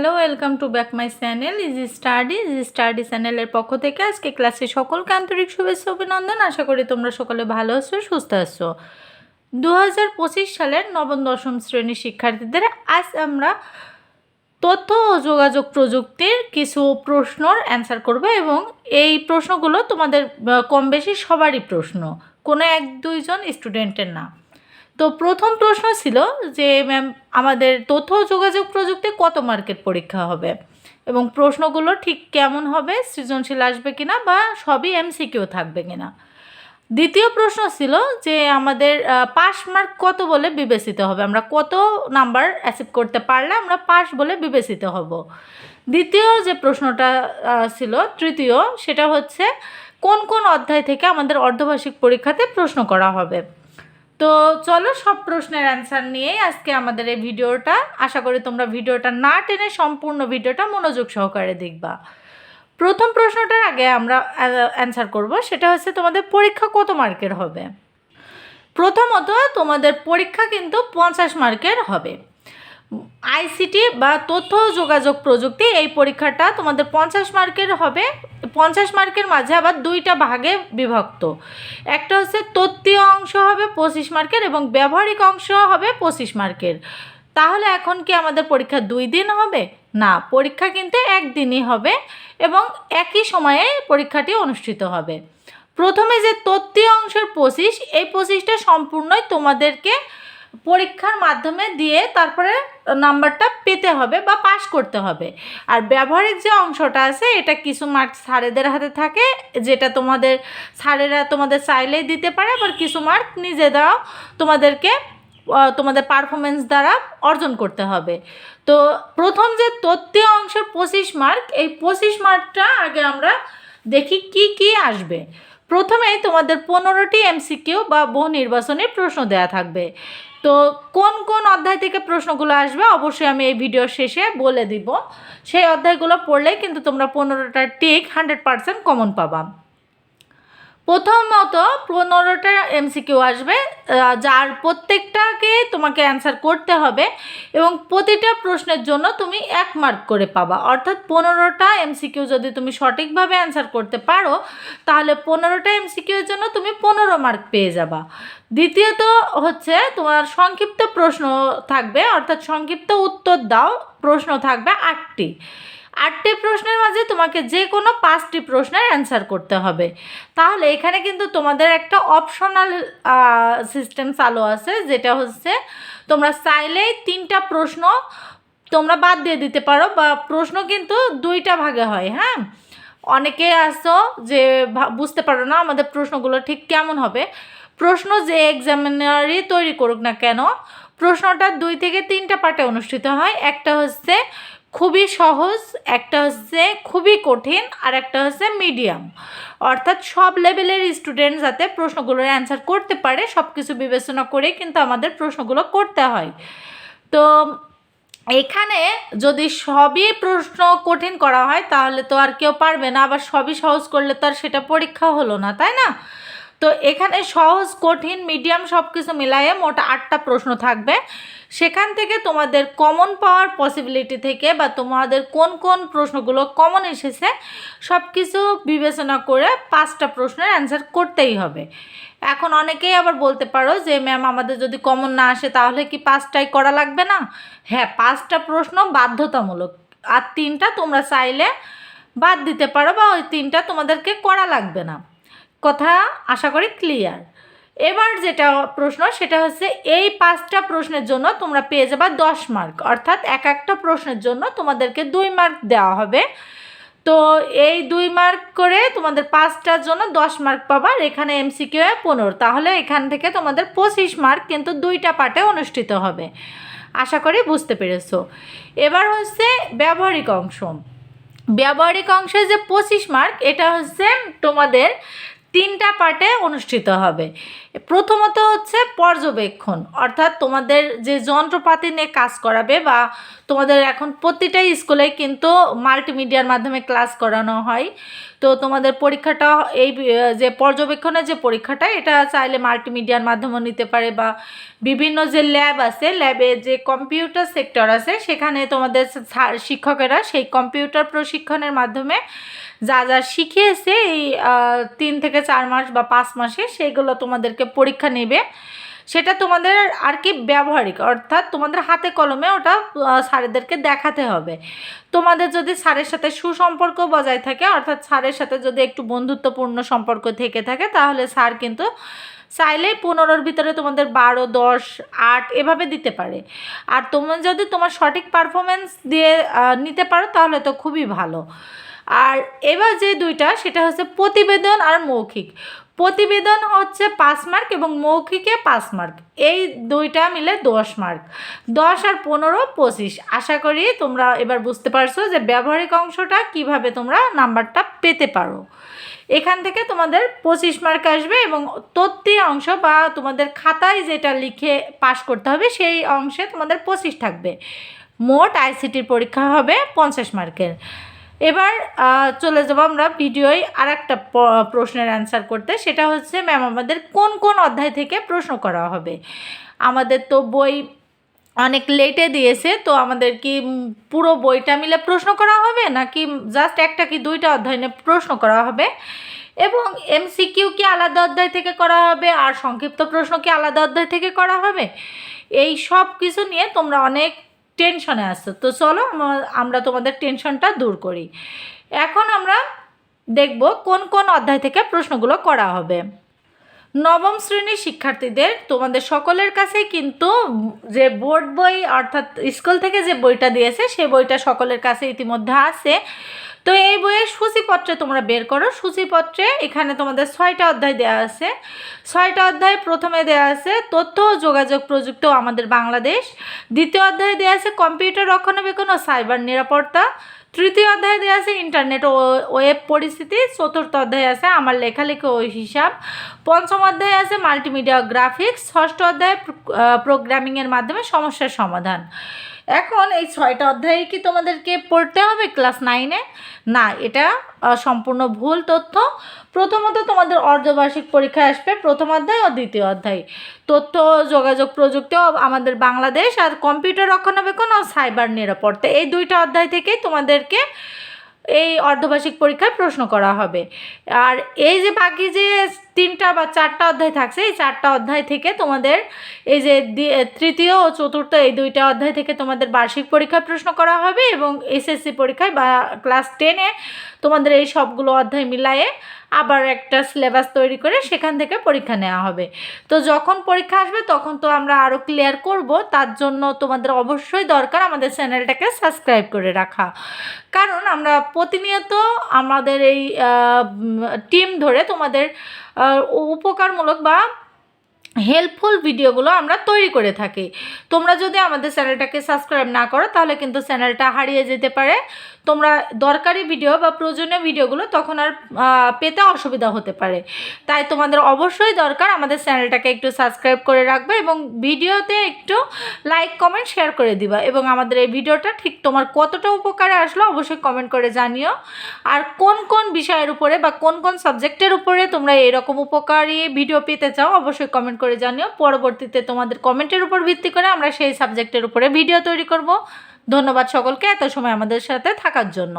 Hello, welcome to back my channel, easy study easy study চ্যানেলের পক্ষ থেকে আজকে ক্লাসে সকলকে আন্তরিক শুভেচ্ছা অভিনন্দন। আশা করি তোমরা সকলে ভালো আছো, সুস্থ আছো। দু হাজার পঁচিশ সালের নবম দশম শ্রেণির শিক্ষার্থীদের আজ আমরা তথ্য ও যোগাযোগ প্রযুক্তির কিছু প্রশ্নর অ্যান্সার করব এবং এই প্রশ্নগুলো তোমাদের কম বেশি সবারই প্রশ্ন। কোনো এক দুইজন স্টুডেন্টের না তো প্রথম প্রশ্ন ছিল যে, ম্যাম, আমাদের তথ্য যোগাযোগ প্রযুক্তি কত মার্কের পরীক্ষা হবে? এবং প্রশ্নগুলো ঠিক কেমন হবে, সৃজনশীল আসবে কিনা বা সবই এমসিকিউ থাকবে কিনা? দ্বিতীয় প্রশ্ন ছিল যে, আমাদের পাস মার্ক কত বলে বিবেচিত হবে? আমরা কত নাম্বার অ্যাচিভ করতে পারলে আমরা পাস বলে বিবেচিত হব? দ্বিতীয় যে প্রশ্নটা ছিল, তৃতীয়, সেটা হচ্ছে, কোন কোন অধ্যায় থেকে আমাদের অর্ধবার্ষিক পরীক্ষাতে প্রশ্ন করা হবে? তো চলো সব প্রশ্নের অ্যান্সার নিয়েই আজকে আমাদের এই ভিডিওটা। আশা করি তোমরা ভিডিওটা না টেনে সম্পূর্ণ ভিডিওটা মনোযোগ সহকারে দেখবা। প্রথম প্রশ্নটার আগে আমরা অ্যান্সার করব। সেটা হচ্ছে তোমাদের পরীক্ষা কত মার্কের হবে? প্রথমত তোমাদের পরীক্ষা কিন্তু পঞ্চাশ মার্কের হবে। আইসিটি বা তথ্য যোগাযোগ প্রযুক্তি, এই পরীক্ষাটা তোমাদের পঞ্চাশ মার্কের হবে। পঞ্চাশ মার্কের মাঝে আবার দুইটা ভাগে বিভক্ত। একটা হচ্ছে তত্ত্বীয় অংশ হবে পঁচিশ মার্কের এবং ব্যবহারিক অংশ হবে পঁচিশ মার্কের। তাহলে এখন কি আমাদের পরীক্ষা দুই দিন হবে? না, পরীক্ষা কিন্তু একদিনই হবে এবং একই সময়ে পরীক্ষাটি অনুষ্ঠিত হবে। প্রথমে যে তত্ত্বীয় অংশের পঁচিশ, এই পঁচিশটা সম্পূর্ণই তোমাদেরকে পরীক্ষার মাধ্যমে দিয়ে তারপরে নাম্বারটা পেতে হবে বা পাস করতে হবে। আর ব্যবহারিক যে অংশটা আছে, এটা কিছু মার্ক স্যারেদের হাতে থাকে, যেটা তোমাদের স্যারেরা তোমাদের চাইলেই দিতে পারে, আবার কিছু মার্ক নিজে নিজেরাও তোমাদেরকে তোমাদের পারফরমেন্স দ্বারা অর্জন করতে হবে। তো প্রথম যে তত্ত্বীয় অংশের পঁচিশ মার্ক এই পঁচিশ মার্কটা আগে আমরা দেখি কি কি আসবে। প্রথমেই তোমাদের পনেরোটি এমসিকিউ বা বহু নির্বাচনী প্রশ্ন দেয়া থাকবে। তো কোন কোন অধ্যায় থেকে প্রশ্নগুলো আসবে অবশ্যই আমি এই ভিডিও শেষে বলে দিব। সেই অধ্যায়গুলো পড়লেই কিন্তু তোমরা পনেরোটা টিক হান্ড্রেড পারসেন্ট কমন পাবা। প্রথমত পনেরোটা এমসিকিউ আসবে যার প্রত্যেকটাকে তোমাকে অ্যান্সার করতে হবে এবং প্রতিটা প্রশ্নের জন্য তুমি এক মার্ক করে পাবা। অর্থাৎ পনেরোটা এমসিকিউ যদি তুমি সঠিকভাবে অ্যান্সার করতে পারো, তাহলে পনেরোটা এমসিকিউর জন্য তুমি পনেরো মার্ক পেয়ে যাবা। দ্বিতীয়ত হচ্ছে তোমার সংক্ষিপ্ত প্রশ্ন থাকবে, অর্থাৎ সংক্ষিপ্ত উত্তর দাও, প্রশ্ন থাকবে আটটি। আটটি প্রশ্নের মাঝে তোমাকে যে কোনো পাঁচটি প্রশ্নের অ্যান্সার করতে হবে। তাহলে এখানে কিন্তু তোমাদের একটা অপশনাল সিস্টেম চালু আছে, যেটা হচ্ছে তোমরা চাইলেই তিনটা প্রশ্ন তোমরা বাদ দিয়ে দিতে পারো, বা প্রশ্ন কিন্তু দুইটা ভাগে হয় হ্যাঁ? অনেকে আসো যে বুঝতে পারো না আমাদের প্রশ্নগুলো ঠিক কেমন হবে। প্রশ্ন যে এক্সামিনারই তৈরি করুক না কেন, প্রশ্নটা দুই থেকে তিনটা পার্টে অনুষ্ঠিত হয়। একটা হচ্ছে খুবই সহজ, একটা হচ্ছে খুবই কঠিন আর একটা হচ্ছে মিডিয়াম অর্থাৎ সব লেভেলের স্টুডেন্ট যাতে প্রশ্নগুলোর অ্যান্সার করতে পারে সব কিছু বিবেচনা করে কিন্তু আমাদের প্রশ্নগুলো করতে হয়। তো এখানে যদি সবই প্রশ্ন কঠিন করা হয়, তাহলে তো আর কেউ পারবে না, আবার সবই সহজ করলে তো আর সেটা পরীক্ষা হলো না, তাই না? তো এখানে সহজ, কঠিন মিডিয়াম সব কিছু মিলাইয়ে মোট আটটা প্রশ্ন থাকবে। সেখান থেকে তোমাদের কমন পাওয়ার পসিবিলিটি থেকে বা তোমাদের কোন কোন প্রশ্নগুলো কমন এসেছে সব কিছু বিবেচনা করে পাঁচটা প্রশ্নের অ্যান্সার করতেই হবে। এখন অনেকেই আবার বলতে পারো যে ম্যাম আমাদের যদি কমন না আসে তাহলে কি পাঁচটাই করা লাগবে না? হ্যাঁ পাঁচটা প্রশ্ন বাধ্যতামূলক। আর তিনটা তোমরা চাইলে বাদ দিতে পারো বা ওই তিনটা তোমাদেরকে করা লাগবে না। কথা আশা করি ক্লিয়ার এবার যেটা প্রশ্ন, সেটা হচ্ছে এই পাঁচটা প্রশ্নের জন্য তোমরা পেয়ে যাবা দশ মার্ক অর্থাৎ এক একটা প্রশ্নের জন্য তোমাদেরকে দুই মার্ক দেওয়া হবে। তো এই দুই মার্ক করে তোমাদের পাঁচটার জন্য দশ মার্ক পাবা, আর এখানে এমসিকিউ পনেরো। তাহলে এখান থেকে তোমাদের পঁচিশ মার্ক কিন্তু দুইটা পার্টে অনুষ্ঠিত হবে। আশা করি বুঝতে পেরেছ। এবার হচ্ছে ব্যবহারিক অংশ। ব্যবহারিক অংশে যে পঁচিশ মার্ক এটা হচ্ছে তোমাদের তিনটা পার্টে অনুষ্ঠিত হবে। প্রথমত হচ্ছে পর্যবেক্ষণ, অর্থাৎ তোমাদের যে যন্ত্রপাতি নিয়ে কাজ করাবে বা তোমাদের এখন প্রতিটা স্কুলে কিন্তু মাল্টিমিডিয়ার মাধ্যমে ক্লাস করানো হয়। তো তোমাদের পরীক্ষাটা এই, যে পর্যবেক্ষণের যে পরীক্ষাটা, এটা চাইলে মাল্টিমিডিয়ার মাধ্যমে নিতে পারে বা বিভিন্ন যে ল্যাব আছে ল্যাবে যে কম্পিউটার সেক্টর আছে, সেখানে তোমাদের শিক্ষকেরা সেই কম্পিউটার প্রশিক্ষণের মাধ্যমে যা যা শিখিয়েছে এই তিন থেকে চার মাস বা পাঁচ মাসে সেগুলো তোমাদেরকে পরীক্ষা নেবে। সেটা তোমাদের আর কি ব্যবহারিক, অর্থাৎ তোমাদের হাতে কলমে ওটা স্যারেদেরকে দেখাতে হবে। তোমাদের যদি স্যারের সাথে সুসম্পর্ক বজায় থাকে, অর্থাৎ স্যারের সাথে যদি একটু বন্ধুত্বপূর্ণ সম্পর্ক থেকে থাকে, তাহলে স্যার কিন্তু চাইলে পনেরোর ভিতরে তোমাদের বারো, দশ, আট এভাবে দিতে পারে। আর তোমরা যদি তোমার সঠিক পারফরমেন্স দিয়ে নিতে পারো, তাহলে তো খুবই ভালো। আর এবার যে দুইটা, সেটা হচ্ছে প্রতিবেদন আর মৌখিক। প্রতিবেদন হচ্ছে পাঁচ মার্ক এবং মৌখিকে পাঁচ মার্ক। এই দুইটা মিলে দশ মার্ক। দশ আর পনেরো, পঁচিশ। আশা করি তোমরা এবার বুঝতে পারছ যে ব্যবহারিক অংশটা কীভাবে তোমরা নাম্বারটা পেতে পারো। এখান থেকে তোমাদের পঁচিশ মার্ক আসবে এবং তথ্য অংশ বা তোমাদের খাতায় যেটা লিখে পাশ করতে হবে, সেই অংশে তোমাদের পঁচিশ থাকবে। মোট আইসিটির পরীক্ষা হবে পঞ্চাশ মার্কের। এবার চলে যাব আমরা ভিডিওয় আর একটা প্রশ্নের অ্যান্সার করতে। সেটা হচ্ছে ম্যাম আমাদের কোন কোন অধ্যায় থেকে প্রশ্ন করা হবে? আমাদের তো বই অনেক লেটে দিয়েছে, তো আমাদের কি পুরো বইটা মিলে প্রশ্ন করা হবে? নাকি জাস্ট একটা কি দুইটা অধ্যায় নিয়ে প্রশ্ন করা হবে? এবং এমসিকিউ কি আলাদা অধ্যায় থেকে করা হবে? আর সংক্ষিপ্ত প্রশ্ন কি আলাদা অধ্যায় থেকে করা হবে? এই সব কিছু নিয়ে তোমরা অনেক টেনশনে আসছো তো চলো আমরা তোমাদের টেনশনটা দূর করি। এখন আমরা দেখব কোন কোন অধ্যায় থেকে প্রশ্নগুলো করা হবে। নবম শ্রেণির শিক্ষার্থীদের তোমাদের সকলের কাছে কিন্তু যে বোর্ড বই অর্থাৎ স্কুল থেকে যে বইটা দিয়েছে, সে বইটা সকলের কাছে ইতিমধ্যে আছে। তো এই বইয়ের সূচিপত্রে তোমরা বের করো। সূচিপত্রে এখানে তোমাদের ছয়টা অধ্যায় দেওয়া আছে। ছয়টা অধ্যায় প্রথমে দেওয়া আছে, তথ্য ও যোগাযোগ প্রযুক্তি আমাদের বাংলাদেশ। দ্বিতীয় অধ্যায়ে দেওয়া আছে, কম্পিউটার রক্ষণাবেক্ষণ ও সাইবার নিরাপত্তা। তৃতীয় অধ্যায়ে দেওয়া আছে, ইন্টারনেট ও ওয়েব পরিস্থিতি। চতুর্থ অধ্যায়ে আছে, আমার লেখালেখি ও হিসাব। পঞ্চম অধ্যায়ে আছে, মাল্টিমিডিয়া গ্রাফিক্স। ষষ্ঠ অধ্যায়ে প্রোগ্রামিংয়ের মাধ্যমে সমস্যার সমাধান। এখন এই ছয়টা অধ্যায়ে কি তোমাদেরকে পড়তে হবে ক্লাস নাইনে? না, এটা সম্পূর্ণ ভুল তথ্য। প্রথমত তোমাদের অর্ধবার্ষিক পরীক্ষায় আসবে প্রথম অধ্যায় ও দ্বিতীয় অধ্যায়। তথ্য, যোগাযোগ, প্রযুক্তি আমাদের বাংলাদেশ আর কম্পিউটার রক্ষণাবেক্ষণ ও সাইবার নিরাপত্তা, এই দুইটা অধ্যায় থেকেই তোমাদেরকে এই অর্ধবার্ষিক পরীক্ষায় প্রশ্ন করা হবে। আর এই যে বাকি যে তিনটা বা চারটা অধ্যায় থাকছে। এই চারটা অধ্যায় থেকে তোমাদের এই যে তৃতীয় ও চতুর্থ এই দুইটা অধ্যায় থেকে তোমাদের বার্ষিক পরীক্ষায় প্রশ্ন করা হবে এবং এসএসসি পরীক্ষায় বা ক্লাস টেনে তোমাদের এই সবগুলো অধ্যায় মিলায়ে আবার একটা সিলেবাস তৈরি করে সেখান থেকে পরীক্ষা নেওয়া হবে। তো যখন পরীক্ষা আসবে তখন তো আমরা আরও ক্লিয়ার করব, তার জন্য তোমাদের অবশ্যই দরকার আমাদের চ্যানেলটাকে সাবস্ক্রাইব করে রাখা। কারণ আমরা প্রতিনিয়ত আমাদের এই টিম ধরে তোমাদের উপকারমূলক বা হেল্পফুল ভিডিওগুলো আমরা তৈরি করে থাকি। তোমরা যদি আমাদের চ্যানেলটাকে সাবস্ক্রাইব না করো, তাহলে কিন্তু চ্যানেলটা হারিয়ে যেতে পারে। তোমরা দরকারি ভিডিও বা প্রয়োজনীয় ভিডিওগুলো তখন আর পেতে অসুবিধা হতে পারে। তাই তোমাদের অবশ্যই দরকার আমাদের চ্যানেলটাকে একটু সাবস্ক্রাইব করে রাখবে এবং ভিডিওতে একটু লাইক কমেন্ট শেয়ার করে দিবা এবং আমাদের এই ভিডিওটা ঠিক তোমার কতটা উপকারে আসলো অবশ্যই কমেন্ট করে জানিও। আর কোন কোন বিষয়ের উপরে বা কোন কোন সাবজেক্টের উপরে তোমরা এরকম উপকারী ভিডিও পেতে চাও অবশ্যই কমেন্ট করে জানিও। পরবর্তীতে তোমাদের কমেন্টের উপর ভিত্তি করে আমরা সেই সাবজেক্টের উপরে ভিডিও তৈরি করব। ধন্যবাদ সকলকে এত সময় আমাদের সাথে থাকার জন্য।